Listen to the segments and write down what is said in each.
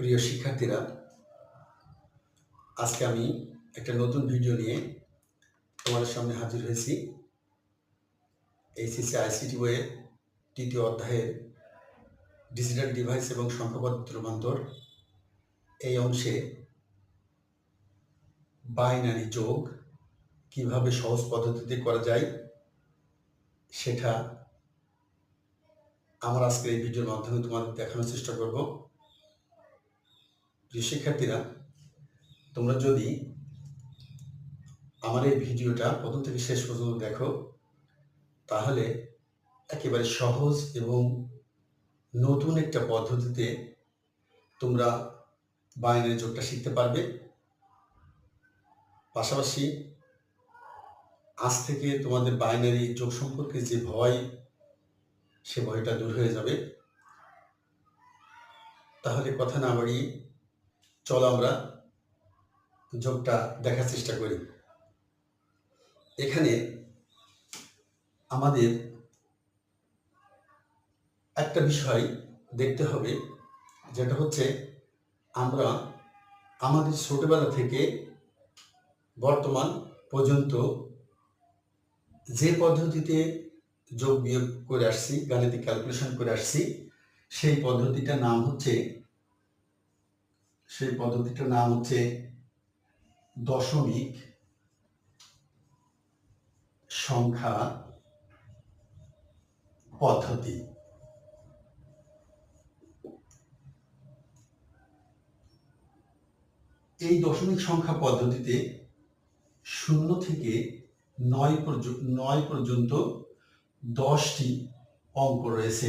প্রিয় শিক্ষার্থীরা, আজকে আমি একটা নতুন ভিডিও নিয়ে তোমাদের সামনে হাজির হয়েছি। এইচএসসি, আইসিটি বইয়ের তৃতীয় অধ্যায়ের ডিজিটাল ডিভাইস এবং সংখ্যাপত্র রূপান্তর। এই অংশে বাইনারি যোগ কীভাবে সহজ পদ্ধতিতে করা যায় সেটা আমার আজকের এই ভিডিওর মাধ্যমে তোমাদের দেখানোর চেষ্টা করব। প্রিয় শিক্ষার্থীরা, তোমরা যদি আমার এই ভিডিওটা প্রথম থেকে শেষ পর্যন্ত দেখো, তাহলে একেবারে সহজ এবং নতুন একটা পদ্ধতিতে তোমরা বাইনারি যোগটা শিখতে পারবে। পাশাপাশি আজ থেকে তোমাদের বাইনারি যোগ সম্পর্কে যে ভয়, সে ভয়টা দূর হয়ে যাবে। তাহলে কথা না বাড়িয়ে চলো আমরা যোগটা দেখার চেষ্টা করি। এখানে আমাদের একটা বিষয় দেখতে হবে, যেটা হচ্ছে আমরা আমাদের ছোটবেলা থেকে বর্তমান পর্যন্ত যে পদ্ধতিতে যোগ বিয়োগ করে আসছি, গাণিতিক ক্যালকুলেশন করে আসছি, সেই পদ্ধতিটার নাম হচ্ছে সেই পদ্ধতিটার নাম হচ্ছে দশমিক সংখ্যা পদ্ধতি। এই দশমিক সংখ্যা পদ্ধতিতে শূন্য থেকে নয় পর্যন্ত নয় পর্যন্ত দশটি অঙ্ক রয়েছে।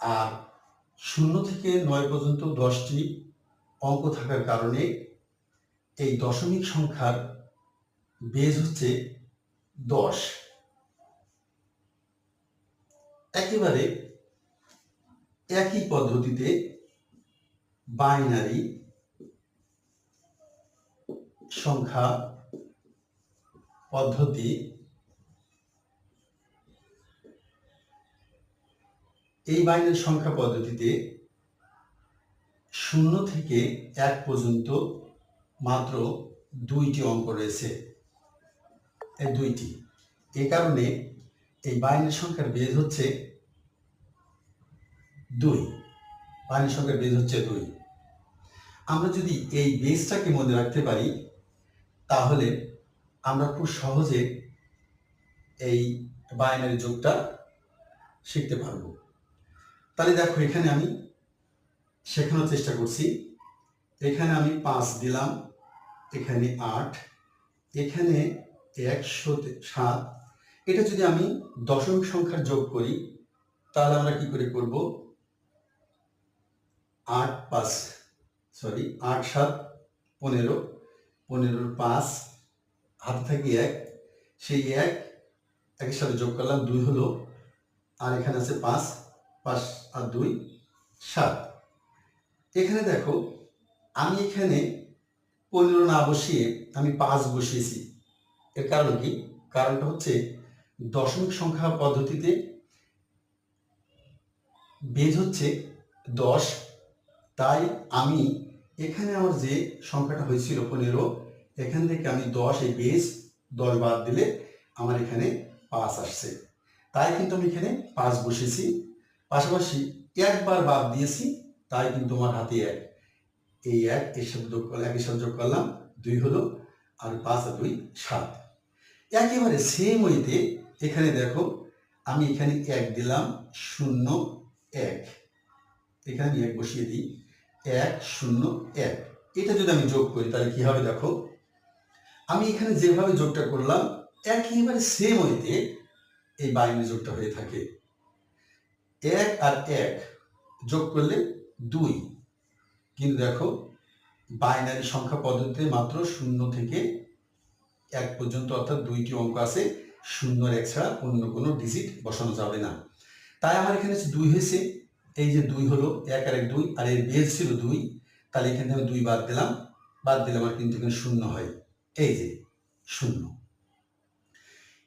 আর শূন্য থেকে নয় পর্যন্ত দশটি অঙ্ক থাকার কারণে এই দশমিক সংখ্যার বেজ হচ্ছে দশ। একেবারে একই পদ্ধতিতে বাইনারি সংখ্যা পদ্ধতি এই বাইনারি সংখ্যা পদ্ধতিতে শূন্য থেকে এক পর্যন্ত মাত্র দুইটি অঙ্ক রয়েছে। এই দুইটি। এ কারণে এই বাইনারি সংখ্যার বেজ হচ্ছে দুই। বাইনারি সংখ্যার বেজ হচ্ছে দুই। আমরা যদি এই বেজটাকে মনে রাখতে পারি, তাহলে আমরা খুব সহজে এই বাইনারি যোগটা শিখতে পারব। তাহলে দেখো, এখানে আমি শেখানোর চেষ্টা করছি। এখানে আমি পাঁচ দিলাম, এখানে আট, এখানে একশো সাত। এটা যদি আমি দশমিক সংখ্যার যোগ করি, তাহলে আমরা কি করে করব? আট পাঁচ সরি আট সাত, পনেরো, পনেরোর পাঁচ, হাতে থাকি এক। সেই এক, একের সাথে যোগ করলাম দুই হলো, আর এখানে আছে পাঁচ। পাঁচ আর দুই, সাত। এখানে দেখো, আমি এখানে পনেরো না বসিয়ে আমি পাঁচ বসিয়েছি। এর কারণ কি? কারণটা হচ্ছে দশমিক সংখ্যা পদ্ধতিতে বেজ হচ্ছে দশ। তাই আমি এখানে আমার যে সংখ্যাটা হয়েছিল পনেরো, এখান থেকে আমি দশ এই বেজ দশ বাদ দিলে আমার এখানে পাঁচ আসছে। তাই কিন্তু আমি এখানে পাঁচ বসেছি পাশাপাশি একবার বাদ দিয়েছি, তাই কিন্তু আমার হাতে এক। এই এক, এর যোগ করলাম একের সাথে যোগ করলাম, দুই হলো, আর পাঁচ আর দুই, সাত। একেবারে সেম ওইতে এখানে দেখো, আমি এখানে এক দিলাম, শূন্য, এক। এখানে আমি এক বসিয়ে দিই, এক, শূন্য, এক। এটা যদি আমি যোগ করি, তাহলে কি হবে দেখো? আমি এখানে যেভাবে যোগটা করলাম, একেবারে সেম ওইতে এই বাইনারি যোগটা হয়ে থাকে। এক আর এক যোগ করলে দুই। কিন্তু দেখো বাইনারি সংখ্যা পদ্ধতিতে মাত্র শূন্য থেকে এক পর্যন্ত, অর্থাৎ দুইটি অঙ্ক আছে শূন্য এক ছাড়া অন্য কোনো ডিজিট বসানো যাবে না। তাই আমার এখানে দুই হয়েছে। এই যে দুই হলো এক আর এক দুই, আর এর বেজ ছিল দুই। তাহলে এখানে আমি দুই বাদ দিলাম। বাদ দিলে আমার কিন্তু এখানে শূন্য হয়। এই যে শূন্য।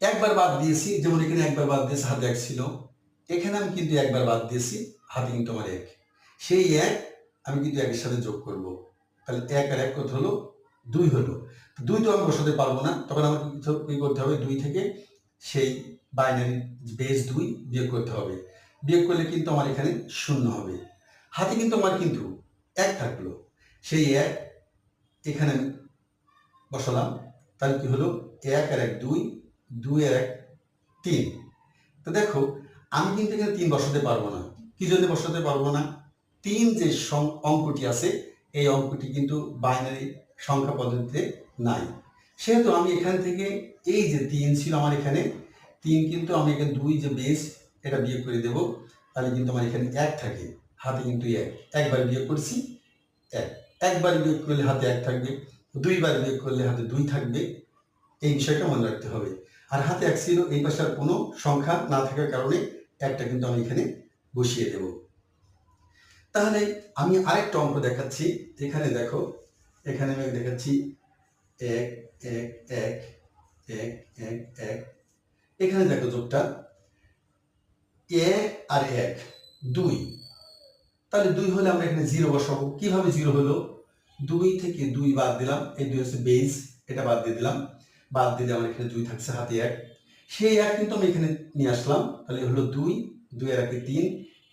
একবার বাদ দিয়েছি, যেমন এখানে একবার বাদ দিয়েছি, হাতে এক ছিল। এখানে আমি কিন্তু একবার বাদ দিয়েছি, হাতে কিন্তু আমার এক। সেই এক আমি কিন্তু একের সাথে যোগ করব। তাহলে এক আর এক কত হলো? দুই হলো। দুই তো আমি বসাতে পারব না, তখন আমাকে কি করতে হবে? দুই থেকে সেই বাইনারি বেস দুই বিয়োগ করতে হবে। বিয়োগ করলে কিন্তু আমার এখানে শূন্য হবে। হাতে কিন্তু আমার কিন্তু এক থাকল। সেই এক এখানে বসালাম। তাহলে কি হলো? এক আর এক দুই দুই আর এক তিন। তো দেখো আমি কিন্তু এখানে তিন বসাতে পারব না। কি জন্য বসাতে পারব না? তিন যে অঙ্কটি আছে, এই অঙ্কটি কিন্তু বাইনারি সংখ্যা পদ্ধতিতে নাই। সেহেতু আমি এখান থেকে এই যে তিন ছিল আমার এখানে, তিন কিন্তু আমি এখানে দুই যে বেস এটা বিয়োগ করে দেব। তাহলে কিন্তু আমার এখানে এক থাকে, হাতে কিন্তু এক। একবার বিয়োগ করছি, এক। একবার বিয়োগ করলে হাতে এক থাকবে, দুইবার বিয়োগ করলে হাতে দুই থাকবে। এই বিষয়টা মনে রাখতে হবে। আর হাতে এক ছিল, এই পাশে কোনো সংখ্যা না থাকার কারণে একটা কিন্তু আমি এখানে বসিয়ে দেব। তাহলে আমি আরেকটা অঙ্ক দেখাচ্ছি। এখানে দেখো, এখানে আমি দেখাচ্ছি এক এক এক এক এক এক। এখানে দেখো যোগটা। এক আর এক, দুই। তাহলে দুই হলে আমরা এখানে জিরো বসাবো। কীভাবে জিরো হলো? দুই থেকে দুই বাদ দিলাম। এই দুই হচ্ছে বেস এটা বাদ দিয়ে দিলাম। বাদ দিলে আমার এখানে দুই থাকছে হাতে এক। সেই এক কিন্তু আমি এখানে নিয়ে আসলাম। তাহলে হলো দুই দুই আর একে তিন।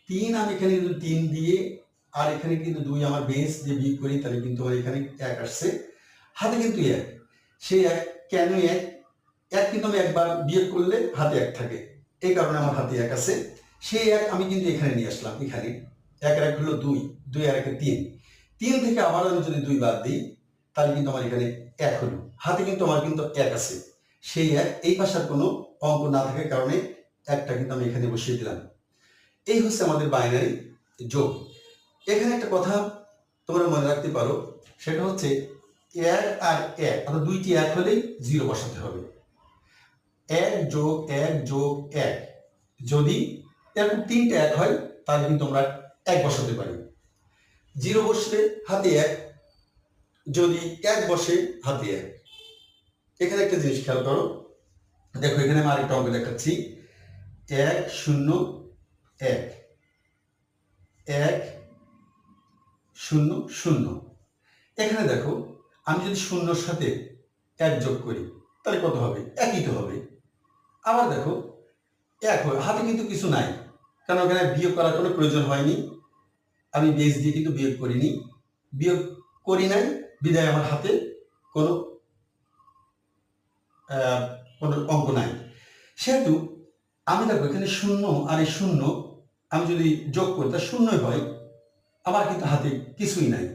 তিন আমি এখানে কিন্তু তিন দিয়ে, আর এখানে কিন্তু দুই আমার বেস যে বিয়োগ করি, তাহলে কিন্তু আমার এখানে এক আসছে। হাতে কিন্তু এক। সেই এক, কেন এক? এক কিন্তু আমি একবার বিয়োগ করলে হাতে এক থাকে। এই কারণে আমার হাতে এক আছে। সেই এক আমি কিন্তু এখানে নিয়ে আসলাম, এখানে। এক এক হলো দুই দুই আর একে তিন। তিন থেকে আবার আমি যদি দুই বাদ দিই, তাহলে কিন্তু আমার এখানে এক হলো। হাতে কিন্তু আমার কিন্তু এক আছে। সেই এক, এই পাশার কোনো অঙ্ক না থাকার কারণে একটা কিন্তু আমি এখানে বসিয়ে দিলাম। এই হচ্ছে আমাদের বাইনারি যোগ। এখানে একটা কথা তোমরা মনে রাখতে পারো, সেটা হচ্ছে এক আর এক, অর্থাৎ দুইটি এক হলেই জিরো বসাতে হবে। এক যোগ এক যোগ এক, যদি এরকম তিনটে এক হয়, তাহলে কিন্তু আমরা এক বসাতে পারি। জিরো বসলে হাতে এক, যদি এক বসে হাতে এক। এখানে একটা জিনিস খেয়াল করো দেখো, এখানে আমি আরেকটা অঙ্ক দেখাচ্ছি। এক শূন্য এক। এক শূন্য শূন্য। এখানে দেখো, আমি যদি শূন্যর সাথে এক যোগ করি, তাহলে কত হবে? একই তো হবে। আবার দেখো, এক হবে হাতে কিন্তু কিছু নাই, কারণ ওখানে বিয়োগ করার কোনো প্রয়োজন হয়নি। আমি বেস দিয়ে কিন্তু বিয়োগ করিনি। বিয়োগ করি নাই, বিদায় আমার হাতে কোনো কোনো অঙ্ক নাই। সেহেতু আমি দেখো এখানে শূন্য আর এই শূন্য আমি যদি যোগ করি, তা শূন্যই হয়। আমার কিন্তু হাতে কিছুই নাই।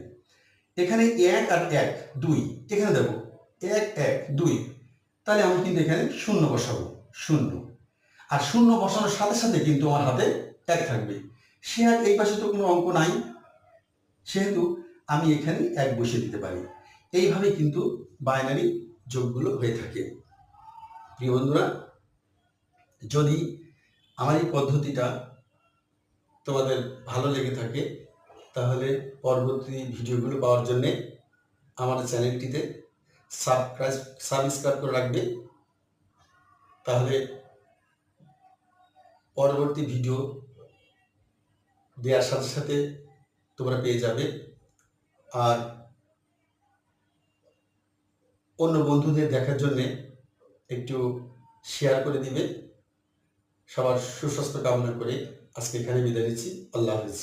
এখানে এক আর এক, দুই। এখানে দেখো, এক এক, দুই। তাহলে আমি কিন্তু এখানে শূন্য বসাবো, শূন্য। আর শূন্য বসানোর সাথে সাথে কিন্তু আমার হাতে এক থাকবে। সে আর এই পাশে তো কোনো অঙ্ক নাই। সেহেতু আমি এখানে এক বসিয়ে দিতে পারি। এইভাবে কিন্তু বাইনারি যোগগুলো হয়ে থাকে। প্রিয় বন্ধুরা, যদি আমার এই পদ্ধতিটা তোমাদের ভালো লেগে থাকে, তাহলে পরবর্তী ভিডিওগুলো পাওয়ার জন্যে আমাদের চ্যানেলটিতে সাবস্ক্রাইব সাবস্ক্রাইব করে রাখবে। তাহলে পরবর্তী ভিডিও দেওয়ার সাথে সাথে তোমরা পেয়ে যাবে। আর অন্য বন্ধুদের দেখার জন্যে একটু শেয়ার করে দিবে সবার সুস্বাস্থ্য কামনা করে আজকে এখানে বিদায় নিচ্ছি। আল্লাহ হাফিজ।